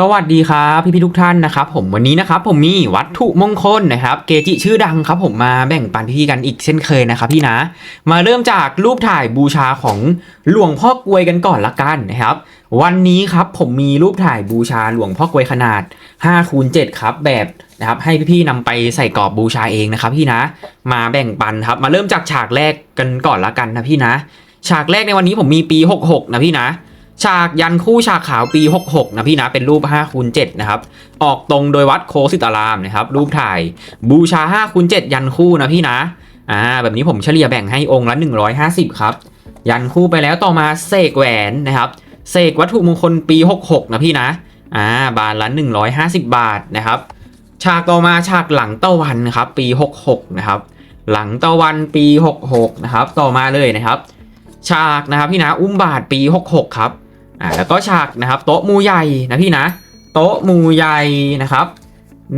สวัสดีครับพี่พี่ทุกท่านนะครับผมวันนี้นะครับผมมีวัตถุมงคลนะครับเกจิชื่อดังครับผมมาแบ่งปันพี่ๆกันอีกเช่นเคยนะครับพี่นะ มาเริ่มจากรูปถ่ายบูชาของหลวงพ่อกลวยกันก่อนละกันนะครับ วันนี้ครับผมมีรูปถ่ายบูชาหลวงพ่อกลวยขนาด5คูณ7ครับแบบนะครับให้พี่ๆนำไปใส่กรอบบูชาเองนะครับพี่นะ มาแบ่งปันครับมาเริ่มจากฉากแรกกันก่อนละกันนะพี่นะ ฉากแรกในวันนี้ผมมีปี 66 นะพี่นะ ฉากยันคู่ฉากขาวปี 66 นะพี่นะเป็นรูป5คูณ7นะครับออกตรงโดยวัดโคสิตารามนะครับรูปถ่ายบูชา5คูณ7ยันคู่นะพี่นะอ่าแบบนี้ผมเฉลี่ยแบ่งให้องค์ละ 150 ครับ ยันคู่ไปแล้วต่อมาเสกแหวนนะครับเสกวัตถุมงคลปี 66 นะพี่นะอ่าบานละ 150 บาทนะครับฉากต่อมาฉากหลังตะวันนะครับปี 66 นะครับหลังตะวันปี 66 นะครับต่อมาเลยนะครับ ฉากนะครับพี่นะอุ้มบาทปี 66 ครับ อ่าแล้วก็ฉากนะครับ โต๊ะมูใหญ่นะพี่นะ โต๊ะมูใหญ่นะครับ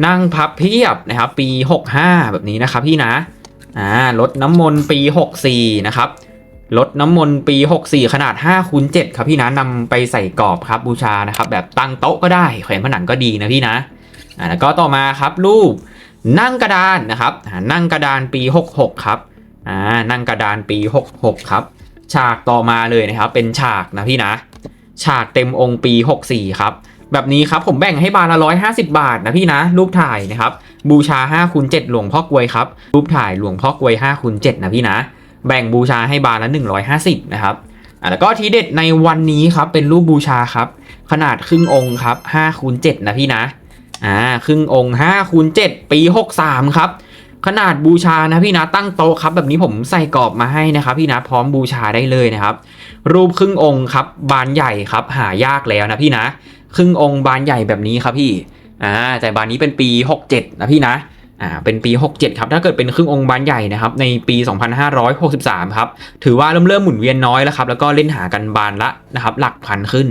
นั่งพับเพียบนะครับ ปี 65 แบบนี้นะครับพี่นะอ่ารถน้ำมนต์ปี 64 นะครับรถน้ำมนต์ปี 64 ขนาด5คูณ7ครับพี่นะนำไปใส่กรอบครับบูชานะครับ แบบตั้งโต๊ะก็ได้แขวนผนังก็ดีนะพี่นะอ่าแล้วก็ต่อมาครับรูปนั่งกระดานนะครับนั่งกระดานปี 66 ครับอ่านั่งกระดานปี 66 ครับ ฉากต่อมาเลยนะครับ เป็นฉากนะพี่นะ ฉากเต็มองค์ปี 64 ครับ แบบนี้ครับผมแบ่งให้บานละ 150 บาทนะพี่นะ รูปถ่ายนะครับ บูชา5คูณ7หลวงพ่อกวยครับ รูปถ่ายหลวงพ่อกวย5คูณ7นะพี่นะ แบ่งบูชาให้บานละ 150 นะครับอะแล้วก็ทีเด็ดในวันนี้ครับเป็นรูปบูชาครับ ขนาดครึ่งองค์ครับ5คูณ7นะพี่นะอ่าครึ่งองค์5คูณ7ปี 63 ครับ ขนาดบูชานะพี่นะตั้งโต๊ะครับแบบนี้ผมใส่กรอบมาให้นะครับ พี่นะพร้อมบูชาได้เลยนะครับ รูปครึ่งองค์ครับ บานใหญ่ครับ หายากแล้วนะพี่นะ ครึ่งองค์บานใหญ่แบบนี้ครับพี่อ่าแต่บานนี้เป็นปี 67 นะพี่นะอ่าเป็นปี 67 ครับถ้าเกิดเป็นครึ่งองค์บานใหญ่นะครับในปี 2563 ครับถือว่าเริ่มเริ่มหมุนเวียนน้อยแล้วครับแล้วก็เล่นหากันบานละนะครับหลักพันขึ้น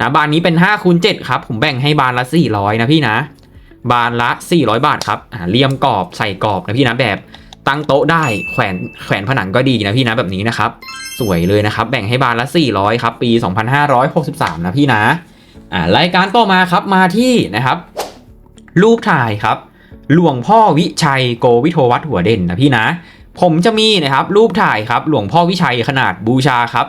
นะบานนี้เป็น5คูณ7ครับผมแบ่งให้บานละ 400 นะพี่นะ บานละ 400 บาทครับอ่าเลี่ยมกรอบใส่กรอบนะพี่นะแบบตั้งโต๊ะได้แขวนแขวนผนังก็ดีนะพี่นะแบบนี้นะครับ สวยเลยนะครับ แบ่งให้บานละ 400 ครับ ปี 2563 นะพี่นะอ่ารายการต่อมาครับมาที่นะครับ รูปถ่ายครับหลวงพ่อวิชัยโกวิโทวัตหัวเด่นนะพี่นะ ผมจะมีนะครับรูปถ่ายครับหลวงพ่อวิชัยขนาดบูชาครับ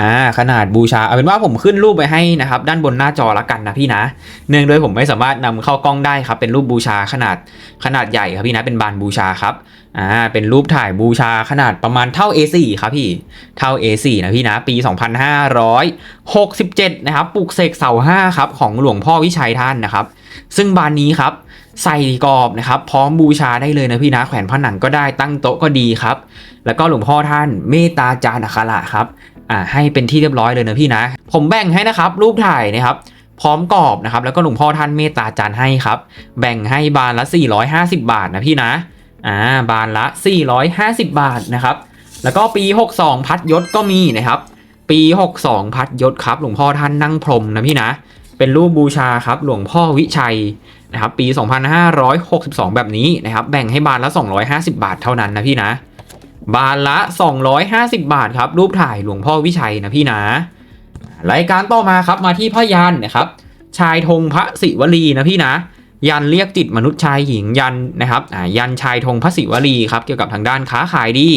อ่าขนาดบูชาเอาเป็นว่าผมขึ้นรูปไปให้นะครับด้านบนหน้าจอละกันนะพี่นะ เนื่องโดยผมไม่สามารถนำเข้ากล้องได้ครับ เป็นรูปบูชาขนาดขนาดใหญ่ครับพี่นะเป็นบานบูชาครับอ่าเป็นรูปถ่ายบูชาขนาดประมาณเท่า A4 ครับพี่เท่า A4 นะพี่นะปี 2567 นะครับปลูกเสกเสาห้าครับของหลวงพ่อวิชัยท่านนะครับ ซึ่งบานนี้ครับใส่กรอบนะครับ พร้อมบูชาได้เลยนะพี่นะแขวนผนังก็ได้ตั้งโต๊ะก็ดีครับ แล้วก็หลวงพ่อท่านเมตตาจารย์อัคระครับ อ่าให้เป็นที่เรียบร้อยเลยนะพี่นะ ผมแบ่งให้นะครับรูปถ่ายนะครับพร้อมกรอบนะครับแล้วก็หลวงพ่อท่านเมตตาจารย์ให้ครับ แบ่งให้บานละ 450 บาทนะพี่นะอ่าบานละ 450 บาทนะครับ แล้วก็ปี 62 พัดยศก็มีนะครับ ปี 62 พัดยศครับ หลวงพ่อท่านนั่งพรมนะพี่นะ เป็นรูปบูชาครับหลวงพ่อวิชัยนะครับ ปี 2562 แบบนี้นะครับ แบ่งให้บานละ 250 บาทเท่านั้นนะพี่นะ บานละ 250 บาทครับรูปถ่ายหลวงพ่อวิชัยนะพี่นะ รายการต่อมาครับมาที่พยันนะครับ ชายธงพระศิวลีนะพี่นะ ยันเรียกจิตมนุษย์ชายหญิงยันนะครับยันชายธงพระศิวลีครับเกี่ยวกับทางด้านค้าขายดี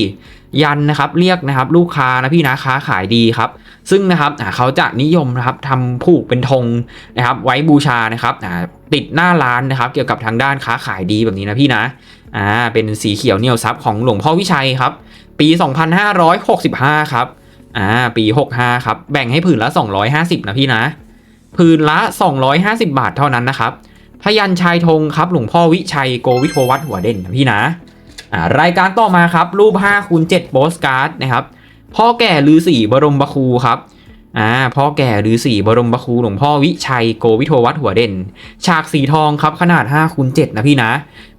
ยันนะครับเรียกนะครับลูกค้านะพี่นะค้าขายดีครับ ซึ่งนะครับเขาจะนิยมนะครับทำผูกเป็นธงนะครับ ไว้บูชานะครับติดหน้าร้านนะครับ เกี่ยวกับทางด้านค้าขายดีแบบนี้นะพี่นะ อ่าเป็นสีเขียวเหนียวซับของหลวงพ่อวิชัยครับ ปี 2565 ครับอ่าปี 65 ครับ แบ่งให้ผืนละ 250 นะพี่นะ ผืนละ 250 บาทเท่านั้นนะครับพยัญชายธงครับ หลวงพ่อวิชัยโกวิโทวัตหัวเด่นนะพี่นะอ่ารายการต่อมาครับ รูป5คูณ7โปสการ์ดนะครับพ่อแก่ฤาษีบรมบคูครับ อ่าพ่อแก่ฤาษีบรมบครูหลวงพ่อวิชัยโกวิโทวัตหัวเด่น ฉากสีทองครับขนาด5คูณ7นะพี่นะ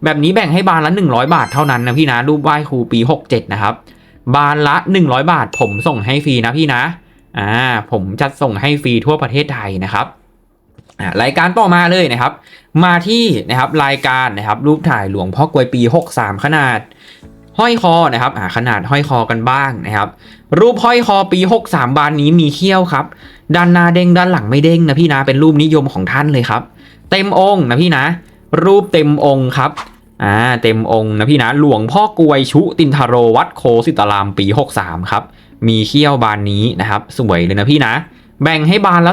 แบบนี้แบ่งให้บานละ 100 บาทเท่านั้นนะพี่นะ รูปไหว้ครูปี 67 นะครับ บานละ 100 บาทผมส่งให้ฟรีนะพี่นะอ่าผมจัดส่งให้ฟรีทั่วประเทศไทยนะครับรายการต่อมาเลยนะครับ มาที่นะครับรายการนะครับรูปถ่ายหลวงพ่อกลวยปี 63 ขนาด ห้อยคอนะครับขนาดห้อยคอกันบ้างนะครับ รูปห้อยคอปี 63 บานนี้มีเขี้ยวครับ ด้านหน้าเด้งด้านหลังไม่เด้งนะพี่นะเป็นรูปนิยมของท่านเลยครับ เต็มองค์นะพี่นะ รูปเต็มองค์ครับอ่าเต็มองค์นะพี่นะหลวงพ่อกวยชุตินทโรวัดโคสิตารามปี 63 ครับ มีเขี้ยวบานนี้นะครับ สวยเลยนะพี่นะ แบ่งให้บานละ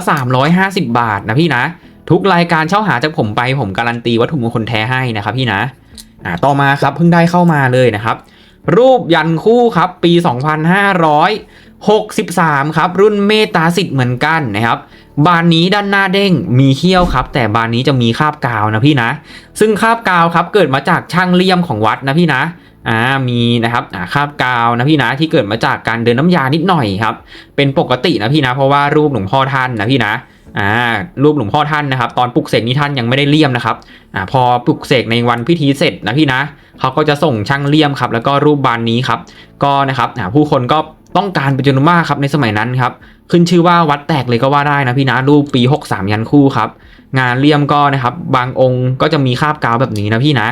350 บาทนะพี่นะ ทุกรายการเช่าหาจากผมไปผมการันตีวัตถุมงคลแท้ให้นะครับพี่นะ อ่าต่อมาครับเพิ่งได้เข้ามาเลยนะครับ รูปยันคู่ครับปี 2563 ครับ รุ่นเมตาสิทธิ์เหมือนกันนะครับ บานนี้ด้านหน้าเด้งมีเขี้ยวครับ แต่บานนี้จะมีคาบกาวนะพี่นะ ซึ่งคาบกาวครับเกิดมาจากช่างเลี่ยมของวัดนะพี่นะอ่ามีนะครับอ่าคาบกาวนะพี่นะที่เกิดมาจากการเดินน้ำยานิดหน่อยครับ เป็นปกตินะพี่นะเพราะว่ารูปหลวงพ่อท่านนะพี่นะ อ่ารูปหลวงพ่อท่านนะครับ ตอนปลุกเสกนี้ท่านยังไม่ได้เลี่ยมนะครับอ่าพอปลุกเสกในวันพิธีเสร็จนะพี่นะเขาก็จะส่งช่างเลี่ยมครับ แล้วก็รูปบานนี้ครับ ก็นะครับอ่าผู้คนก็ต้องการเป็นจำนวนมากครับในสมัยนั้นครับ ขึ้นชื่อว่าวัดแตกเลยก็ว่าได้นะพี่นะรูปปี 63 ยันคู่ครับ งานเลี่ยมก็นะครับ บางองค์ก็จะมีคาบกาวแบบนี้นะพี่นะ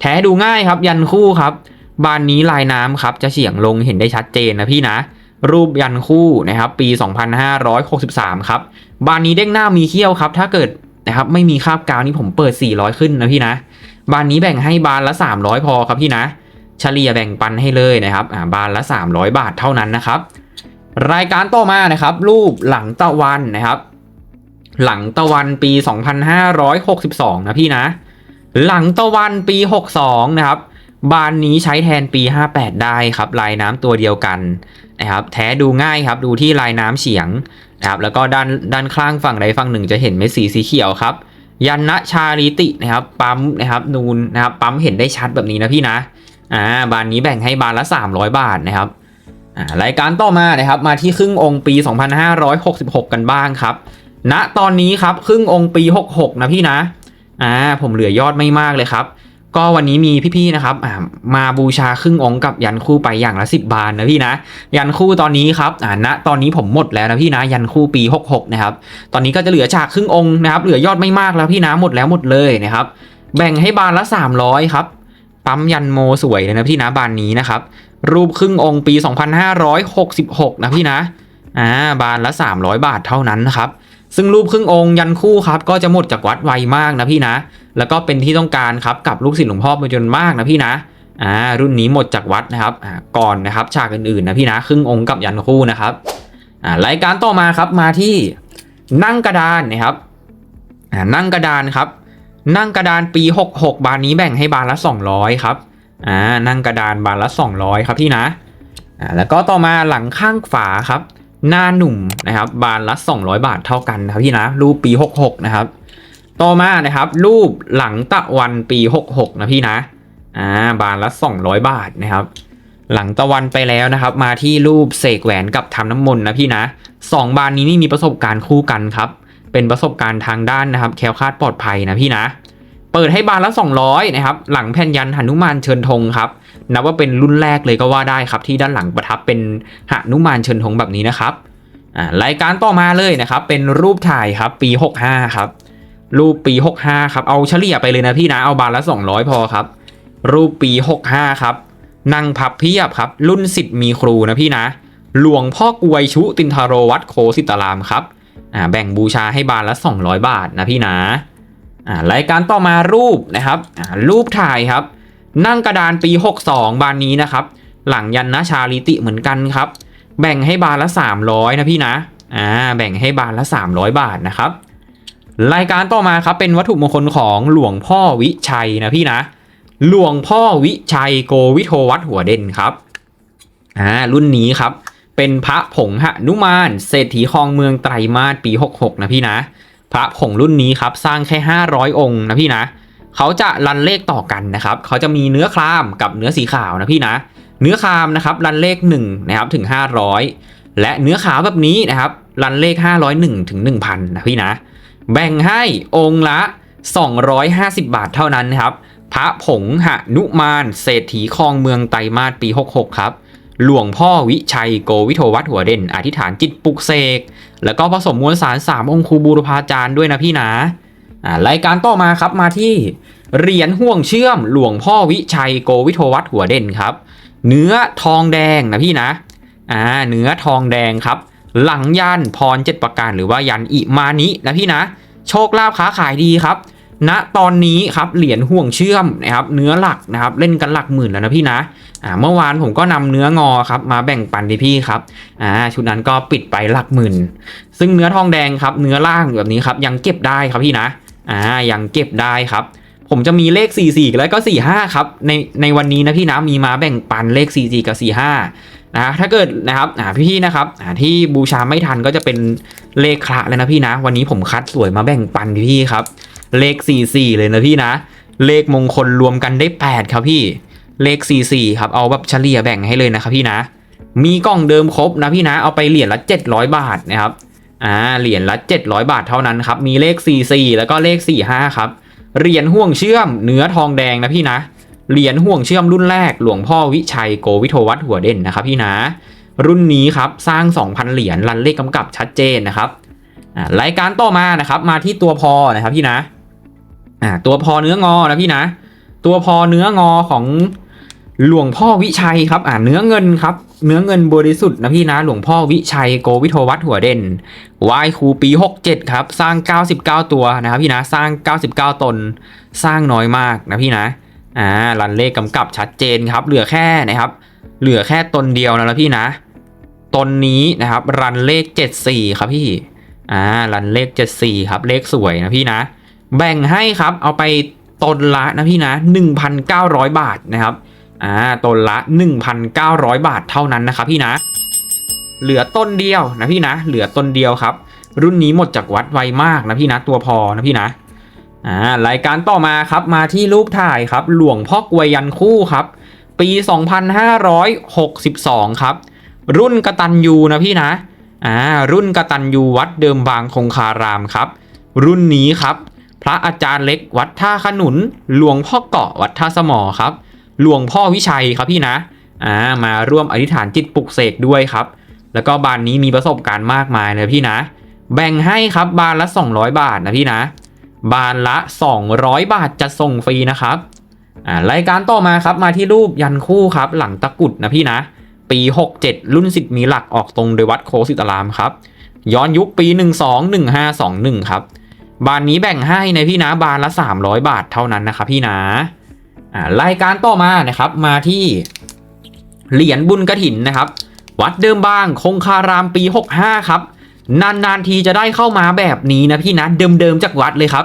แท้ดูง่ายครับยันคู่ครับ บานนี้ลายน้ำครับจะเฉียงลงเห็นได้ชัดเจนนะพี่นะ รูปยันคู่นะครับปี 2563 ครับ บานนี้เด้งหน้ามีเขี้ยวครับ ถ้าเกิดนะครับไม่มีคาบกาวนี่ผมเปิด 400 ขึ้นนะพี่นะ บานนี้แบ่งให้บานละ 300 พอครับพี่นะ เฉลี่ยแบ่งปันให้เลยนะครับอ่าบานละ 300 บาทเท่านั้นนะครับ รายการต่อมานะครับ รูปหลังตะวันนะครับ หลังตะวันปี 2562 นะพี่นะ หลังตะวันปี 62 นะครับ บานนี้ใช้แทนปี 58 ได้ครับ ลายน้ำตัวเดียวกัน นะครับแท้ดูง่ายครับดูที่ลายน้ำเฉียงนะครับแล้วก็ด้านด้านข้างฝั่งใดฝั่งหนึ่งจะเห็นเม็ดสีสีเขียวครับ ยันนะชาลิตินะครับปั๊มนะครับนูนนะครับปั๊มเห็นได้ชัดแบบนี้นะพี่นะอ่าบานนี้แบ่งให้บานละ 300 บาทนะครับอ่ารายการต่อมานะครับมาที่ครึ่งองค์ปี 2566 กันบ้างครับณตอนนี้ครับครึ่งองค์ปี 66 นะพี่นะอ่าผมเหลือยอดไม่มากเลยครับ ก็วันนี้มีพี่ๆนะครับมาบูชาครึ่งองค์กับยันคู่ไปอย่างละ 10 บาทนะพี่นะ ยันคู่ตอนนี้ครับอ่าณตอนนี้ผมหมดแล้วนะพี่นะยันคู่ปี 66 นะครับ ตอนนี้ก็จะเหลือฉากครึ่งองค์นะครับ เหลือยอดไม่มากแล้วพี่นะหมดแล้วหมดเลยนะครับ แบ่งให้บานละ 300 ครับ ปั๊มยันโมสวยเลยนะพี่นะบานนี้นะครับ รูปครึ่งองค์ปี 2566 นะพี่นะอ่าบานละ 300 บาทเท่านั้นนะครับ ซึ่งรูปครึ่งองค์ยันคู่ครับก็จะหมดจากวัดไวมากนะพี่นะ แล้วก็เป็นที่ต้องการครับกับลูกศิษย์หลวงพ่อเป็นจนวนมากนะพี่นะอ่ารุ่นนี้หมดจากวัดนะครับอ่าก่อนนะครับฉากอื่นๆนะพี่นะครึ่งองค์กับยันคู่นะครับอ่ารายการต่อมาครับมาที่นั่งกระดานนะครับอ่านั่งกระดานครับนั่งกระดานปี 66 บานนี้แบ่งให้บานละ 200ครับอ่านั่งกระดานบานละ 200 ครับพี่นะอ่าแล้วก็ต่อมาหลังข้างฝาครับ หน้าหนุ่มนะครับบานละ 200 บาทเท่ากันนะครับพี่นะรูปปี 66 นะครับ ต่อมานะครับรูปหลังตะวันปี 66 นะพี่นะอ่าบานละ 200 บาทนะครับ หลังตะวันไปแล้วนะครับ มาที่รูปเสกแหวนกับทำน้ำมนต์นะพี่นะสองบานนี้นี่มีประสบการณ์คู่กันครับ เป็นประสบการณ์ทางด้านนะครับ แคล้วคลาดปลอดภัยนะพี่นะ เปิดให้บานละ200นะครับหลังแผ่นยันหนุมานเชิญธงครับนับว่าเป็นรุ่นแรกเลยก็ว่าได้ครับ ที่ด้านหลังประทับเป็นหนุมานเชิญธงแบบนี้นะครับรายการต่อมาเลยนะครับ เป็นรูปถ่ายครับปี 65ครับรูปปี 65ครับเอาเฉลี่ยไปเลยนะพี่นะเอาบานละ 200 พอครับ รูปปี 65ครับนั่งพับเพียบครับ รุ่นสิทธิ์มีครูนะพี่นะ หลวงพ่อกวยชุตินทโรวัดโคสิตารามครับแบ่งบูชาให้บานละ 200 บาทนะพี่นะ รายการต่อมารูปนะครับรูปถ่ายครับ นั่งกระดานปี 62 บานนี้นะครับ หลังยันนะชาลิติเหมือนกันครับ แบ่งให้บานละ 300 นะพี่นะอ่าแบ่งให้บานละ 300 บาทนะครับ รายการต่อมาครับเป็นวัตถุมงคลของหลวงพ่อวิชัยนะพี่นะ หลวงพ่อวิชัยโกวิโทวัดหัวเด่นครับอ่ารุ่นนี้ครับเป็นพระผงหนุมาน เศรษฐีคลองเมืองไตรมาสปี 66 นะพี่นะ พระผงรุ่นนี้ครับสร้างแค่ 500 องค์นะพี่นะเขาจะรันเลขต่อกันนะครับเขาจะมีเนื้อครามกับเนื้อสีขาวนะพี่นะ เนื้อครามนะครับรันเลข1นะครับถึง 500 และเนื้อขาวแบบนี้นะครับรันเลข 501ถึง1,000นะพี่นะ แบ่งให้องค์ละ 250 บาทเท่านั้นครับพระผงหนุมานเศรษฐีคลองเมืองไตรมาสปี 66 ครับ หลวงพ่อวิชัยโกวิโทวัดหัวเด่น อธิษฐานจิตปลุกเสก แล้วก็ผสมมวลสาร 3 องค์ครูบูรพาจารย์ด้วยนะพี่นะรายการต่อมาครับมาที่เหรียญห่วงเชื่อมหลวงพ่อวิชัยโกวิโทวัตหัวเด่นครับ เนื้อทองแดงนะพี่นะอ่าเนื้อทองแดงครับ หลังยันพรเจ็ดประการหรือว่ายันอิมานินะพี่นะ โชคลาภค้าขายดีครับ ณตอนนี้ครับเหรียญห่วงเชื่อมนะครับเนื้อหลักนะครับเล่นกันหลักหมื่นแล้วนะพี่นะอ่าเมื่อวานผมก็นำเนื้องอครับมาแบ่งปันพี่พี่ครับอ่าชุดนั้นก็ปิดไปหลักหมื่น ซึ่งเนื้อทองแดงครับเนื้อล่างแบบนี้ครับยังเก็บได้ครับพี่นะอ่ายังเก็บได้ครับ ผมจะมีเลข 4 4 แล้วก็ 4 5 ครับในในวันนี้นะพี่นะมีมาแบ่งปันเลข 4 4 กับ 4 5นะถ้าเกิดนะครับอ่าพี่ๆนะครับอ่าที่บูชาไม่ทันก็จะเป็นเลขคละแล้วนะพี่นะ วันนี้ผมคัดสวยมาแบ่งปันพี่ๆครับ เลข 4 4 เลยนะพี่นะ เลขมงคลรวมกันได้ 8 ครับพี่ เลข 4 4 ครับ เอาแบบเฉลี่ยแบ่งให้เลยนะครับพี่นะ มีกล่องเดิมครบนะพี่นะ เอาไปเหรียญละ 700 บาทนะครับ อ่า เหรียญละ 700 บาทเท่านั้นครับ มีเลข 4 4 แล้วก็เลข 4 5 ครับ เหรียญห่วงเชื่อมเนื้อทองแดงนะพี่นะ เหรียญห่วงเชื่อมรุ่นแรก หลวงพ่อวิชัยโกวิโทวัฒน์หัวเด่นนะครับพี่นะ รุ่นนี้ครับสร้าง 2,000 เหรียญรันเลขกำกับชัดเจนนะครับรายการต่อมานะครับมาที่ตัวพอนะครับพี่นะ อ่าตัวพอเนื้องอนะพี่นะ ตัวพอเนื้องอของหลวงพ่อวิชัยครับ อ่าเนื้อเงินครับ เนื้อเงินบริสุทธิ์นะพี่นะ หลวงพ่อวิชัยโกวิโทวัฒน์หัวเด่นวายครูปี 67 ครับ สร้าง 99 ตัวนะครับพี่นะ สร้าง 99 ตน สร้างน้อยมากนะพี่นะ อ่ารันเลขกำกับชัดเจนครับ เหลือแค่นะครับ เหลือแค่ตนเดียวนะนะพี่นะ ตนนี้นะครับ รันเลข 74 ครับพี่ อ่า รันเลข 74 ครับ เลขสวยนะพี่นะ แบ่งให้ครับเอาไปตนละนะพี่นะ 1,900 บาทนะครับอ่าตนละ 1,900 บาทเท่านั้นนะครับพี่นะ เหลือต้นเดียวนะพี่นะ เหลือต้นเดียวครับ รุ่นนี้หมดจากวัดไวมากนะพี่นะตัวพอนะพี่นะอ่ารายการต่อมาครับมาที่รูปถ่ายครับ หลวงพ่อกวยยันคู่ครับ ปี 2562 ครับ รุ่นกระตันยูนะพี่นะอ่ารุ่นกระตันยูวัดเดิมบางคงคารามครับ รุ่นนี้ครับ พระอาจารย์เล็กวัดท่าขนุน หลวงพ่อเกาะวัดท่าสมอครับ หลวงพ่อวิชัยครับพี่นะอ่ามาร่วมอธิษฐานจิตปลุกเสกด้วยครับ แล้วก็บานนี้มีประสบการณ์มากมายเลยพี่นะ แบ่งให้ครับบานละ 200 บาทนะพี่นะ บานละ 200 บาทจะส่งฟรีนะครับอ่ารายการต่อมาครับมาที่รูปยันคู่ครับหลังตะกุดนะพี่นะ ปี 67 รุ่นสิทธิ์มีหลักออกตรงโดยวัดโคสิตารามครับ ย้อนยุคปี 121521 ครับ บานนี้แบ่งให้ในพี่นะบานละ 300 บาทเท่านั้นนะครับพี่นะอ่ารายการต่อมานะครับมาที่เหรียญบุญกระถินนะครับ วัดเดิมบางคงคารามปี 65 ครับ นานๆทีจะได้เข้ามาแบบนี้นะพี่นะเดิมๆจากวัดเลยครับ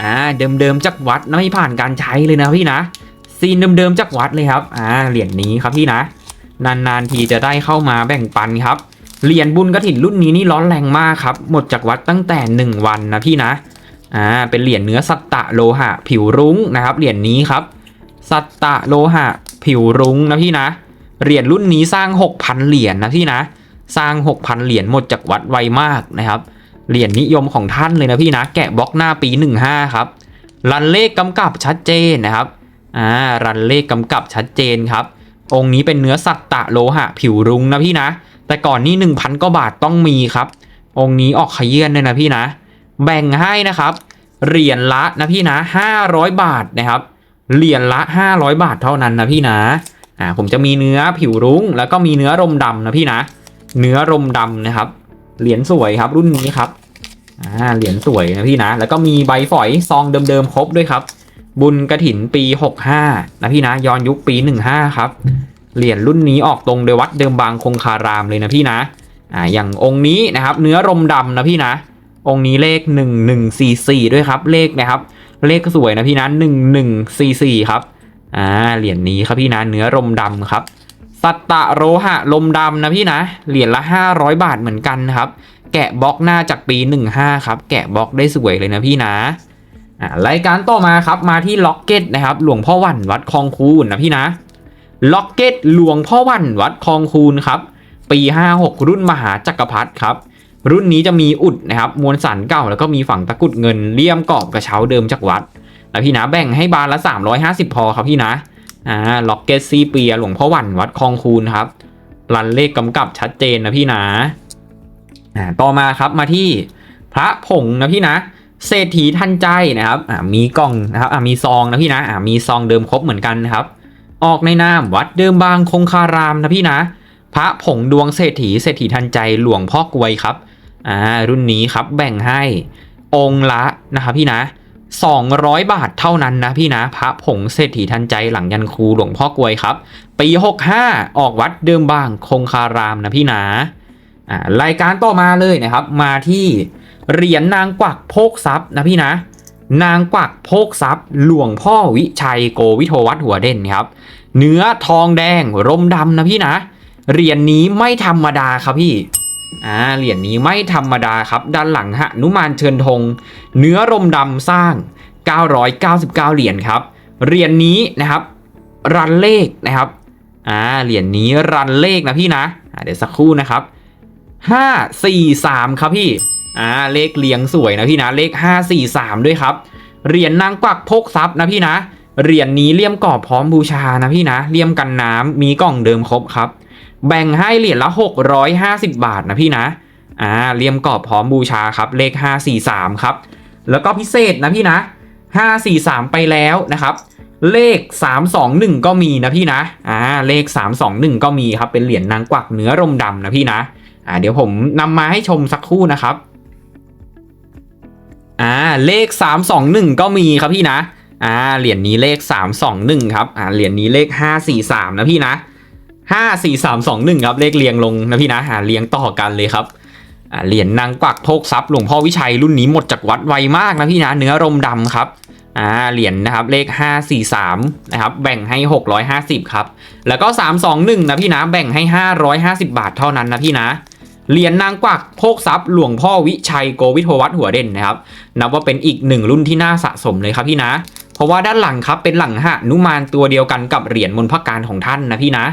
อ่าเดิมๆจากวัดนะไม่ผ่านการใช้เลยนะพี่นะซีนเดิมๆจากวัดเลยครับอ่าเหรียญนี้ครับพี่นะ นานๆทีจะได้เข้ามาแบ่งปันครับ เหรียญบุญกระถินรุ่นนี้นี่ร้อนแรงมากครับ หมดจากวัดตั้งแต่ 1 วันนะพี่นะ อ่า เป็นเหรียญเนื้อสัตตะโลหะ ผิวรุ้งนะครับ เหรียญนี้ครับ สัตตะโลหะ ผิวรุ้งนะพี่นะ เหรียญรุ่นนี้สร้าง 6,000 เหรียญนะพี่นะ สร้าง 6,000 เหรียญหมดจากวัดไวมากนะครับ เหรียญนิยมของท่านเลยนะพี่นะ แกะบล็อกหน้าปี 15 ครับ รันเลขกำกับชัดเจนนะครับ อ่า รันเลขกำกับชัดเจนครับ องค์นี้เป็นเนื้อสัตตะโลหะ ผิวรุ้งนะพี่นะ แต่ก่อนนี่1,000กว่าบาทต้องมีครับ องค์นี้ออกขยื่นด้วยนะพี่นะ แบ่งให้นะครับ เหรียญละนะพี่นะ 500 บาทนะครับ เหรียญละ 500 บาทเท่านั้นนะพี่นะ อ่าผมจะมีเนื้อผิวรุ้ง แล้วก็มีเนื้อรมดำนะพี่นะ เนื้อรมดำนะครับ เหรียญสวยครับรุ่นนี้ครับ อ่า เหรียญสวยนะพี่นะ แล้วก็มีใบฝอยซองเดิมๆครบด้วยครับ บุญกระถินปี 65นะพี่นะ ย้อนยุคปี 15 ครับ เหรียญรุ่นนี้ออกตรงโดยวัดเดิมบางคงคารามเลยนะพี่นะอ่าอย่างองค์นี้นะครับ เนื้อรมดำนะพี่นะ องค์นี้เลข 1144 ด้วยครับ เลขนะครับ เลขก็สวยนะพี่นะ 1144 ครับอ่าเหรียญนี้ครับพี่นะเนื้อรมดำครับสัตตะโรหะลมดำนะพี่นะ เหรียญละ 500 บาทเหมือนกันนะครับ แกะบล็อกหน้าจากปี 15 ครับ แกะบล็อกได้สวยเลยนะพี่นะอ่ารายการต่อมาครับมาที่ล็อกเก็ตนะครับ หลวงพ่อวันวัดคลองคูนนะพี่นะ ล็อกเก็ตหลวงพ่อวันวัดคลองคูนครับปี 56 รุ่นมหาจักรพรรดิครับ รุ่นนี้จะมีอุดนะครับมวลสารเก่าแล้วก็มีฝั่งตะกุดเงินเลี่ยมกรอบกระเช้าเดิมจากวัดนะพี่นะแบ่งให้บานละ 350 พอครับพี่นะอ่าล็อกเก็ตซีเปียหลวงพ่อวันวัดคลองคูนครับรันเลขกำกับชัดเจนนะพี่นะอ่าต่อมาครับมาที่พระผงนะพี่นะเศรษฐีทันใจนะครับอ่ามีกล่องนะครับอ่ามีซองนะพี่นะอ่ามีซองเดิมครบเหมือนกันนะครับ ออกในนามวัดเดิมบางคงคารามนะพี่นะ พระผงดวงเศรษฐีเศรษฐีทันใจหลวงพ่อกวยครับอ่ารุ่นนี้ครับแบ่งให้องค์ละนะครับพี่นะ200 บาทเท่านั้นนะพี่นะพระผงเศรษฐีทันใจหลังยันครูหลวงพ่อกวยครับ ปี 65 ออกวัดเดิมบางคงคารามนะพี่นะอ่ารายการต่อมาเลยนะครับ มาที่เหรียญนางกวักโพกทรัพย์นะพี่นะ นางกวักโพกทรัพย์ หลวงพ่อวิชัยโกวิโทวัฒน์หัวเด่นครับ เนื้อทองแดงร่มดำนะพี่นะ เหรียญนี้ไม่ธรรมดาครับพี่อ่าเหรียญนี้ไม่ธรรมดาครับ ด้านหลังฮะนุมานเชิญธง เนื้อรมดำสร้าง 999 เหรียญครับ เหรียญนี้นะครับ รันเลขนะครับอ่าเหรียญนี้รันเลขนะพี่นะเดี๋ยวสักครู่นะครับ 5 4 3 ครับพี่ อ่าเลขเลียงสวยนะพี่นะเลข 5 4 3 ด้วยครับเหรียญนางกวักพกทรัพย์นะพี่นะเหรียญนี้เลี่ยมกรอบพร้อมบูชานะพี่นะเลี่ยมกันน้ำมีกล่องเดิมครบครับ แบ่งให้เหรียญละ 650 บาทนะพี่นะอ่าเลี่ยมกรอบพร้อมบูชาครับเลข 543 ครับ แล้วก็พิเศษนะพี่นะ 543 ไปแล้วนะครับ เลข 321 ก็มีนะพี่นะอ่าเลข 321 ก็มีครับเป็นเหรียญนางกวักเนื้อรมดำนะพี่นะอ่าเดี๋ยวผมนำมาให้ชมสักครู่นะครับ อ่าเลข 321 ก็มีครับพี่นะอ่าเหรียญนี้เลข 321 ครับอ่าเหรียญนี้เลข 543 นะพี่นะ 54321 ครับเลขเรียงลงนะพี่นะอ่าเรียงต่อกันเลยครับอ่าเหรียญนางกวักโพกทรัพย์หลวงพ่อวิชัยรุ่นนี้หมดจากวัดไวมากนะพี่นะเนื้อรมดำครับอ่าเหรียญนะครับเลข 543 นะครับแบ่งให้ 650 ครับ แล้วก็ 321 นะพี่นะแบ่งให้ 550 บาทเท่านั้นนะพี่นะ เหรียญนางกวักโพกทรัพย์หลวงพ่อวิชัยโกวิทวัฒน์หัวเด่นนะครับ นับว่าเป็นอีกหนึ่งรุ่นที่น่าสะสมเลยครับพี่นะ เพราะว่าด้านหลังครับเป็นหลังหะนุมานตัวเดียวกันกับเหรียญมนพระการของท่านนะพี่นะ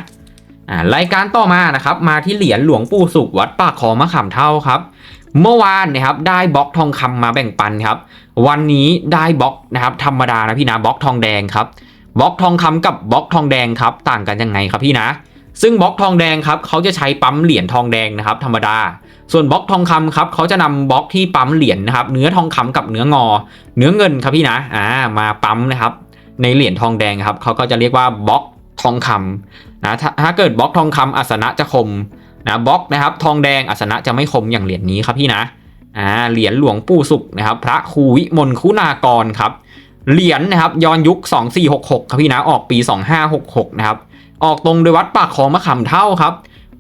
รายการต่อมานะครับมาที่เหรียญหลวงปู่สุขวัดปากคอมะขามเท่าครับ เมื่อวานนะครับได้บล็อกทองคำมาแบ่งปันครับ วันนี้ได้บล็อกนะครับธรรมดานะพี่นะบล็อกทองแดงครับบล็อกทองคำกับบล็อกทองแดงครับ ต่างกันยังไงครับพี่นะ ซึ่งบล็อกทองแดงครับเขาจะใช้ปั๊มเหรียญทองแดงนะครับธรรมดา ส่วนบล็อกทองคำครับเขาจะนำบล็อกที่ปั๊มเหรียญนะครับเนื้อทองคำกับเนื้องอ เนื้อเงินครับพี่นะอ่ามาปั๊มนะครับในเหรียญทองแดงครับเขาก็จะเรียกว่าบล็อกทองคำนะถ้าถ้าเกิดบล็อกทองคำอัสนะจะคมนะบล็อกนะครับทองแดงอัสนะจะไม่คมอย่างเหรียญนี้ครับพี่นะอ่าเหรียญหลวงปู่สุขนะครับพระครูวิมลคุณากรครับเหรียญนะครับย้อนยุค 2466 ครับพี่นะออกปี 2566 นะครับ ออกตรงโดยวัดปากคลองมะขามเท่าครับ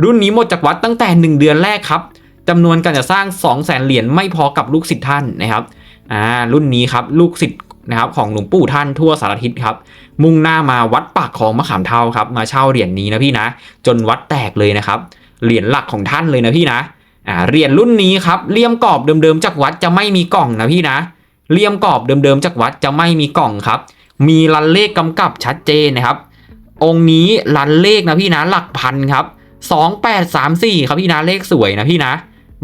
รุ่นนี้หมดจากวัดตั้งแต่ 1 เดือนแรกครับจำนวนการจะสร้าง 2 0 0 0 0 0เหรียญไม่พอกับลูกศิษย์ท่านนะครับอ่ารุ่นนี้ครับลูกศิษย์นะครับของหลวงปู่ท่านทั่วสารทิศครับ มุ่งหน้ามาวัดปากคลองมะขามเท่าครับ มาเช่าเหรียญนี้นะพี่นะ จนวัดแตกเลยนะครับ เหรียญหลักของท่านเลยนะพี่นะอ่าเหรียญรุ่นนี้ครับเลี่ยมกรอบเดิมๆจากวัดจะไม่มีกล่องนะพี่นะเลี่ยมกรอบเดิมๆจากวัดจะไม่มีกล่องครับ มีรันเลขกำกับชัดเจนนะครับ องค์นี้รันเลขนะพี่นะหลักพันครับ2834ครับพี่นะเลขสวยนะพี่นะ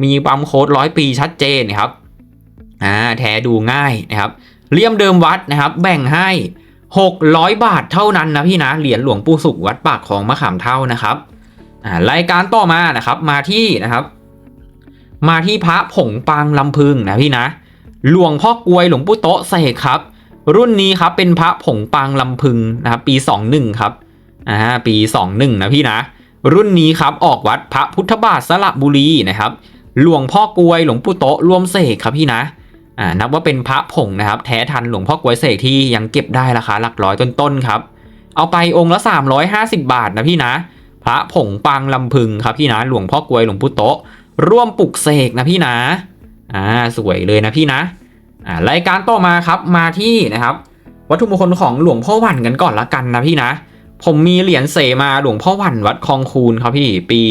มีปั๊มโค้ดร้อยปีชัดเจนนะครับอ่าแท้ดูง่ายนะครับเลี่ยมเดิมวัดนะครับ แบ่งให้ 600 บาทเท่านั้นนะพี่นะเหรียญหลวงปู่สุขวัดปากของมะขามเท่านะครับอ่ารายการต่อมานะครับมาที่นะครับ มาที่พระผงปางลำพึงนะพี่นะ หลวงพ่อกลวยหลวงปู่โตะเสกครับ รุ่นนี้ครับเป็นพระผงปางลำพึงนะครับปี 21 ครับ อ่าปี 21 นะพี่นะ รุ่นนี้ครับออกวัดพระพุทธบาทสระบุรีนะครับ หลวงพ่อกลวยหลวงปู่โตรวมเสกครับพี่นะอ่านับว่าเป็นพระผงนะครับ แท้ทันหลวงพ่อกลวยเสกที่ยังเก็บได้ราคาหลักร้อยต้นๆครับ เอาไปองค์ละ 350 บาทนะพี่นะ พระผงปางลำพึงครับพี่นะ หลวงพ่อกลวยหลวงปู่โตร่วมปลุกเสกนะพี่นะอ่าสวยเลยนะพี่นะอ่ารายการต่อมาครับมาที่นะครับ วัตถุมงคลของหลวงพ่อหวันกันก่อนละกันนะพี่นะ ผมมีเหรียญเสมาหลวงพ่อวันวัดคลองคูนครับพี่ปี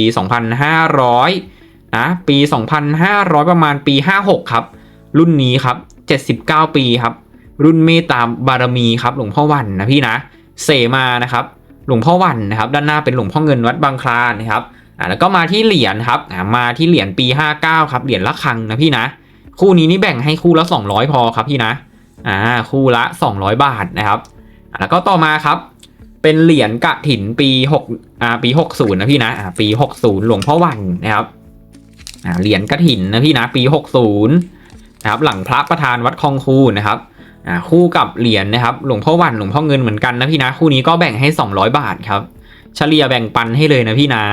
2500นะปี 2500 ประมาณปี 56 ครับ รุ่นนี้ครับ 79 ปีครับ รุ่นเมตตาบารมีครับ หลวงพ่อวันนะพี่นะเสมานะครับหลวงพ่อวันนะครับ ด้านหน้าเป็นหลวงพ่อเงินวัดบางคลานนะครับอ่าแล้วก็มาที่เหรียญครับอ่ามาที่เหรียญปี 59 ครับเหรียญละคังนะพี่นะ คู่นี้นี่แบ่งให้คู่ละ 200 พอครับพี่นะอ่าคู่ละ 200 บาทนะครับอ่าแล้วก็ต่อมาครับ เป็นเหรียญกะถินปี6อ่าปี60นย์นะพี่นะอ่าปี60หลวงพ่อวันนะครับอ่าเหรียญกะถินนะพี่นะปี60นย์นะครับหลังพระประธานวัดคลองคูนะครับอ่าคู่กับเหรียญนะครับ หลวงพ่อวันหลวงพ่อเงินเหมือนกันนะพี่นะคู่นี้ก็แบ่งให้200บาทครับเฉลี่ยแบ่งปันให้เลยนะพี่นะ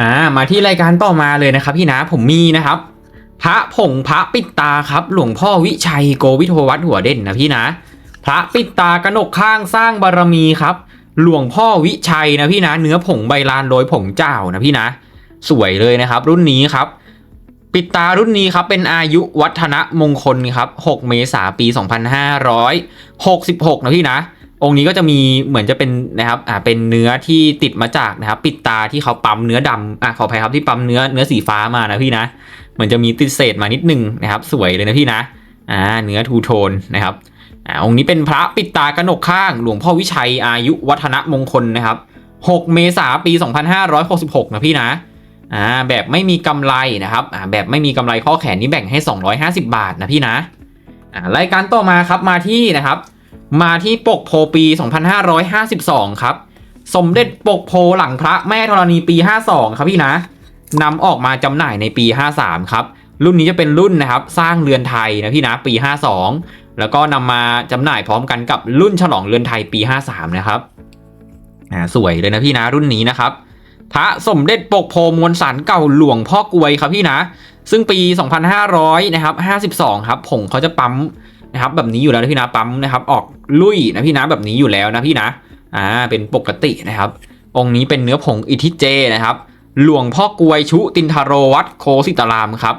อ่ามาที่รายการต่อมาเลยนะครับ พี่นะผมมีนะครับ พระผงพระปิดตาครับ หลวงพ่อวิชัยโกวิโทวัดหัวเด่นนะพี่นะ พระปิดตากระหนกข้างสร้างบารมีครับ หลวงพ่อวิชัยนะพี่นะเนื้อผงใบลานโดยผงเจ้านะพี่นะ สวยเลยนะครับ รุ่นนี้ครับ ปิดตารุ่นนี้ครับเป็นอายุวัฒนมงคลครับ 6 เมษายนปี 2566 นะพี่นะ องค์นี้ก็จะมีเหมือนจะเป็นนะครับอ่าเป็นเนื้อที่ติดมาจากนะครับ ปิดตาที่เขาปั๊มเนื้อดำอะขออภัยครับที่ปั๊มเนื้อเนื้อสีฟ้ามานะพี่นะ เหมือนจะมีติดเศษมานิดนึงนะครับ สวยเลยนะพี่นะอ่าเนื้อทูโทนนะครับ อ่าองค์นี้เป็นพระปิดตากระหนกข้าง หลวงพ่อวิชัยอายุวัฒนมงคลนะครับ 6 เมษายนปี 2566 นะพี่นะอ่าแบบไม่มีกำไรนะครับอ่าแบบไม่มีกำไรข้อแขนนี้แบ่งให้ 250 บาทนะพี่นะอ่ารายการต่อมาครับมาที่นะครับ มาที่ปกโพปี 2552 ครับ สมเด็จปกโพหลังพระแม่ธรณีปี 52 ครับพี่นะนำออกมาจำหน่ายในปี 53 ครับ รุ่นนี้จะเป็นรุ่นนะครับ สร้างเรือนไทยนะพี่นะปี 52 แล้วก็นำมาจำหน่ายพร้อมกันกับรุ่นฉลองเรือนไทยปี 53 นะครับอ่าสวยเลยนะพี่นะรุ่นนี้นะครับ พระสมเด็จปกโพมวลสารเก่าหลวงพ่อกวยครับพี่นะ ซึ่งปี 2500นะครับ52 ครับผงเขาจะปั๊มนะครับแบบนี้อยู่แล้วนะพี่นะปั๊มนะครับ ออกลุยนะพี่นะแบบนี้อยู่แล้วนะพี่นะอ่าเป็นปกตินะครับ องค์นี้เป็นเนื้อผงอิทิเจนะครับ หลวงพ่อกวยชุตินทโรวัดโคสิตารามครับ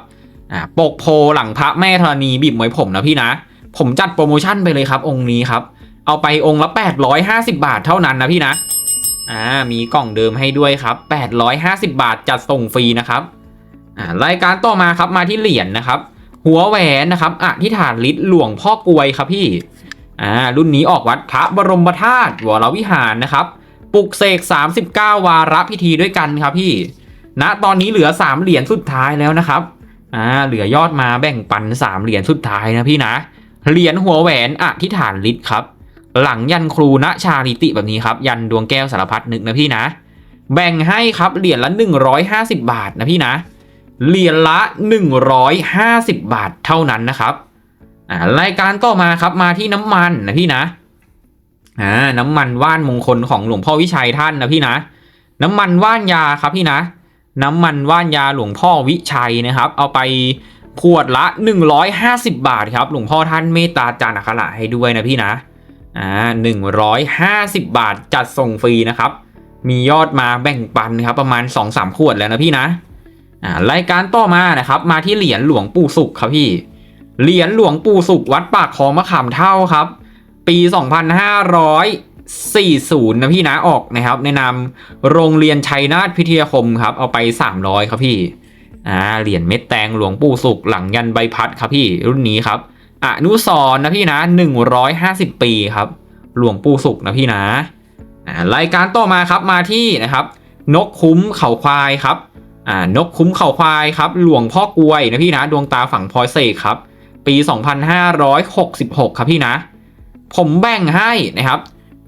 อ่าปกโพหลังพระแม่ธรณีบีบมวยผมนะพี่นะ ผมจัดโปรโมชั่นไปเลยครับ องค์นี้ครับ เอาไปองค์ละ 850 บาทเท่านั้นนะพี่นะอ่ามีกล่องเดิมให้ด้วยครับ 850 บาทจัดส่งฟรีนะครับอ่ารายการต่อมาครับมาที่เหรียญนะครับ หัวแหวนนะครับอธิษฐานฤทธิ์หลวงพ่อกลวยครับพี่อ่ารุ่นนี้ออกวัดพระบรมธาตุวรวิหารนะครับปลุกเสก 39 วาระพิธีด้วยกันครับพี่ณตอนนี้เหลือ 3 เหรียญสุดท้ายแล้วนะครับอ่าเหลือยอดมาแบ่งปัน 3 เหรียญสุดท้ายนะพี่นะ เหรียญหัวแหวนอธิษฐานฤทธิ์ครับ หลังยันครูณชาลิติแบบนี้ครับ ยันดวงแก้วสารพัดนึกนะพี่นะ แบ่งให้ครับเหรียญละ 150 บาทนะพี่นะ เหรียญละ 150 บาทเท่านั้นนะครับอ่ารายการต่อมาครับมาที่น้ำมันนะพี่นะอ่าน้ำมันว่านมงคลของหลวงพ่อวิชัยท่านนะพี่นะ น้ำมันว่านยาครับพี่นะ น้ำมันว่านยาหลวงพ่อวิชัยนะครับ เอาไป ขวดละ 150 บาทครับ หลวงพ่อท่านเมตตาจารย์อัคระให้ด้วยนะพี่นะ อ่า150บาทจัดส่งฟรีนะครับ มียอดมาแบ่งปันครับประมาณ2-3ขวดแล้วนะพี่นะ อ่ารายการต่อมานะครับ มาที่เหรียญหลวงปู่สุขครับพี่ เหรียญหลวงปู่สุขวัดปากคลองมะขามเท่าครับ ปี2540 นะพี่นะออกนะครับ ในนามโรงเรียนชัยนาทพิทยาคมครับ เอาไป 300 ครับพี่ อ่าเหรียญเม็ดแตงหลวงปู่สุขหลังยันใบพัดครับพี่รุ่นนี้ครับอนุสรณ์นะพี่นะ 150 ปีครับ หลวงปู่สุขนะพี่นะอ่ารายการต่อมาครับมาที่นะครับ นกคุ้มเข่าควายครับอ่านกคุ้มเข่าควายครับ หลวงพ่อกลวย นะพี่นะ ดวงตาฝั่งพลอยเสกครับ ปี 2566 ครับพี่นะ ผมแบ่งให้นะครับ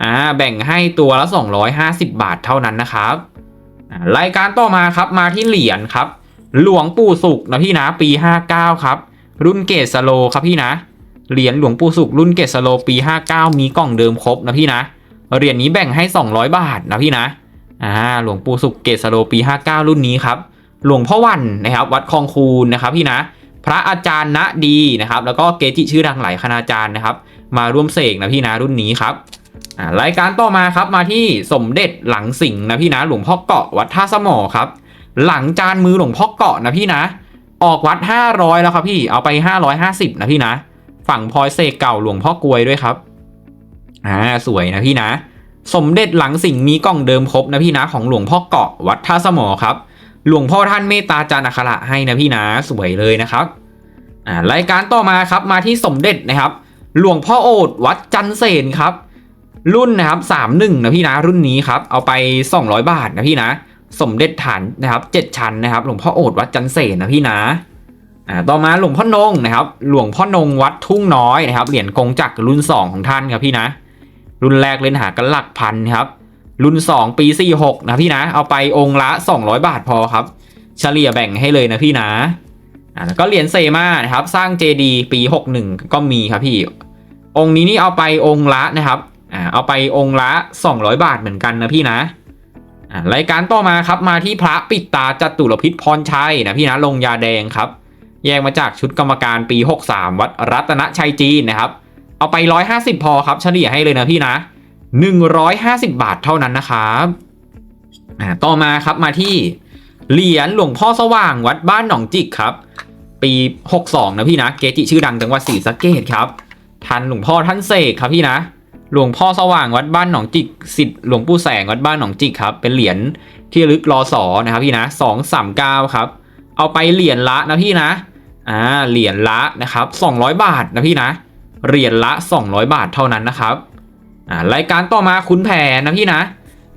อ่าแบ่งให้ตัวละ 250 บาทเท่านั้นนะครับรายการต่อมาครับมาที่เหรียญครับ หลวงปู่สุขนะพี่นะปี 59 ครับ รุ่นเกตสโลครับพี่นะ เหรียญหลวงปู่สุขรุ่นเกตสโลปี 59 มีกล่องเดิมครบนะพี่นะ เหรียญนี้แบ่งให้ 200 บาทนะพี่นะอ่าหลวงปู่สุขเกตสโลปี 59 รุ่นนี้ครับ หลวงพ่อวันนะครับ วัดคลองคูนนะครับพี่นะ พระอาจารย์ณดีนะครับ แล้วก็เกจิชื่อดังหลายคณาจารย์นะครับ มาร่วมเสกนะพี่นะรุ่นนี้ครับรายการต่อมาครับมาที่สมเด็จหลังสิงห์นะพี่นะหลวงพ่อเกาะวัดท่าสมอครับ หลังจานมือหลวงพ่อเกาะนะพี่นะ ออกวัด 500 แล้วครับพี่เอาไป 550 นะพี่นะ ฝั่งพลอยเสกเก่าหลวงพ่อกลวยด้วยครับอ่าสวยนะพี่นะ สมเด็จหลังสิ่งมีกล่องเดิมครบนะพี่นะของหลวงพ่อเกาะวัดท่าสมอครับ หลวงพ่อท่านเมตตาจารย์อัคระให้นะพี่นะสวยเลยนะครับอ่ารายการต่อมาครับมาที่สมเด็จนะครับ หลวงพ่อโอดวัดจันเสนครับ รุ่นนะครับสามหนึ่งนะพี่นะรุ่นนี้ครับเอาไป 200 บาทนะพี่นะ สมเด็จฐานนะครับเจ็ดชั้นนะครับ หลวงพ่อโอดวัดจันเสนนะพี่นะอ่าต่อมาหลวงพ่อนงนะครับ หลวงพ่อนงวัดทุ่งน้อยนะครับ เหรียญกงจักรรุ่น 2 ของท่านครับพี่นะ รุ่นแรกเล่นหากันหลักพันครับ รุ่น 2 ปี 46 นะพี่นะ เอาไปองค์ละ 200 บาทพอครับ เฉลี่ยแบ่งให้เลยนะพี่นะอ่าแล้วก็เหรียญเซมานะครับ สร้างเจดีปี 61 ก็มีครับพี่ องค์นี้นี่เอาไปองค์ละนะครับอ่าเอาไปองค์ละ 200 บาทเหมือนกันนะพี่นะ รายการต่อมาครับมาที่พระปิดตาจตุรพิษพรชัยนะพี่นะลงยาแดงครับ แยกมาจากชุดกรรมการปี 63 วัดรัตนชัยจีนนะครับ เอาไป 150 พอครับเฉลี่ยให้เลยนะพี่นะ 150 บาทเท่านั้นนะครับต่อมาครับมาที่เหรียญหลวงพ่อสว่างวัดบ้านหนองจิกครับ ปี 62 นะพี่นะ เกจิชื่อดังจังหวัดศรีสะเกดครับทันหลวงพ่อท่านเสกครับพี่นะ หลวงพ่อสว่างวัดบ้านหนองจิกสิทธิ์หลวงปู่แสงวัดบ้านหนองจิกครับเป็นเหรียญที่ลึกรอสอนะครับพี่นะ239ครับ เอาไปเหรียญละนะพี่นะอ่าเหรียญละนะครับ200บาทนะพี่นะเหรียญละ200บาทเท่านั้นนะครับอ่ารายการต่อมาขุนแผนนะพี่นะ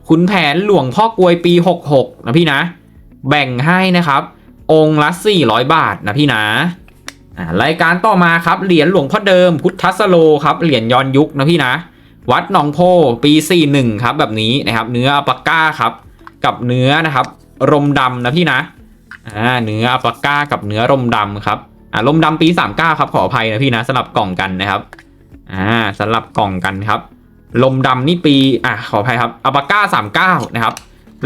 ขุนแผนหลวงพ่อกลวยปี66นะพี่นะ แบ่งให้นะครับ องค์ละ400บาทนะพี่นะอ่ารายการต่อมาครับเหรียญหลวงพ่อเดิมพุทธสโลครับเหรียญย้อนยุคนะพี่นะ วัดหนองโพปี 41 ครับแบบนี้นะครับเนื้ออัปาก้าครับกับเนื้อนะครับรมดำนะพี่นะอ่าเนื้ออัปาก้ากับเนื้อรมดำครับอ่ารมดำปี 39 ครับขออภัยนะพี่นะสลับกล่องกันนะครับอ่าสลับกล่องกันครับ ลมดำนี่ปีอะขออภัยครับอัปาก้า 39 นะครับ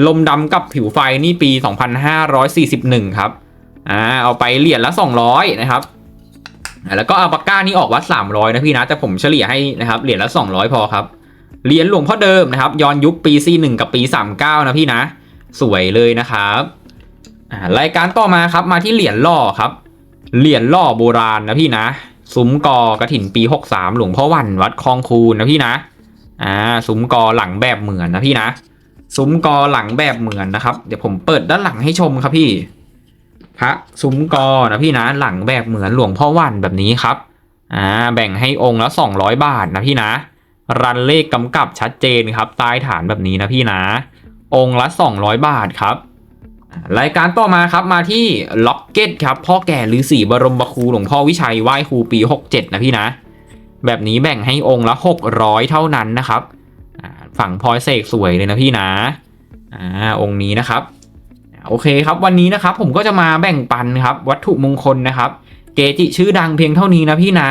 ลมดำกับผิวไฟนี่ปี 2541 ครับอ่าเอาไปเหรียญละ 200 นะครับ แล้วก็อัลปาก้านี่ออกวัด 300 นะพี่นะ แต่ผมเฉลี่ยให้นะครับเหรียญละ 200 พอครับ เหรียญหลวงพ่อเดิมนะครับ ย้อนยุคปี 41 กับปี 39 นะพี่นะ สวยเลยนะครับรายการต่อมาครับมาที่เหรียญล่อครับ เหรียญล่อโบราณนะพี่นะซุ้มกอกระถิ่นปี 63 หลวงพ่อวันวัดคลองคูนนะพี่นะอ่าซุ้มกอหลังแบบเหมือนนะพี่นะ ซุ้มกอหลังแบบเหมือนนะครับ เดี๋ยวผมเปิดด้านหลังให้ชมครับพี่ พระซุ้มกอนะพี่นะหลังแบบเหมือนหลวงพ่อวันแบบนี้ครับอ่าแบ่งให้องค์ละ 200 บาทนะพี่นะ รันเลขกำกับชัดเจนครับใต้ฐานแบบนี้นะพี่นะ องค์ละ 200 บาทครับรายการต่อมาครับมาที่ล็อกเก็ตครับพ่อแก่ฤาษีบรมบครูหลวงพ่อวิชัยไหว้ครูปี 67 นะพี่นะ แบบนี้แบ่งให้องค์ละ 600 เท่านั้นนะครับฝั่งพลอยเสกสวยเลยนะพี่นะอ่าองค์นี้นะครับ โอเคครับวันนี้นะครับผมก็จะมาแบ่งปันครับวัตถุมงคลนะครับ เกจิชื่อดังเพียงเท่านี้นะพี่นะ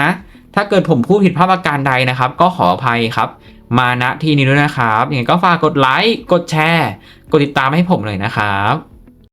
ถ้าเกิดผมพูดผิดพลาดประการใดนะครับ ก็ขออภัยครับ มาณที่นี้ด้วยนะครับยังไงก็ฝากกดไลค์กดแชร์ กดติดตามให้ผมเลยนะครับ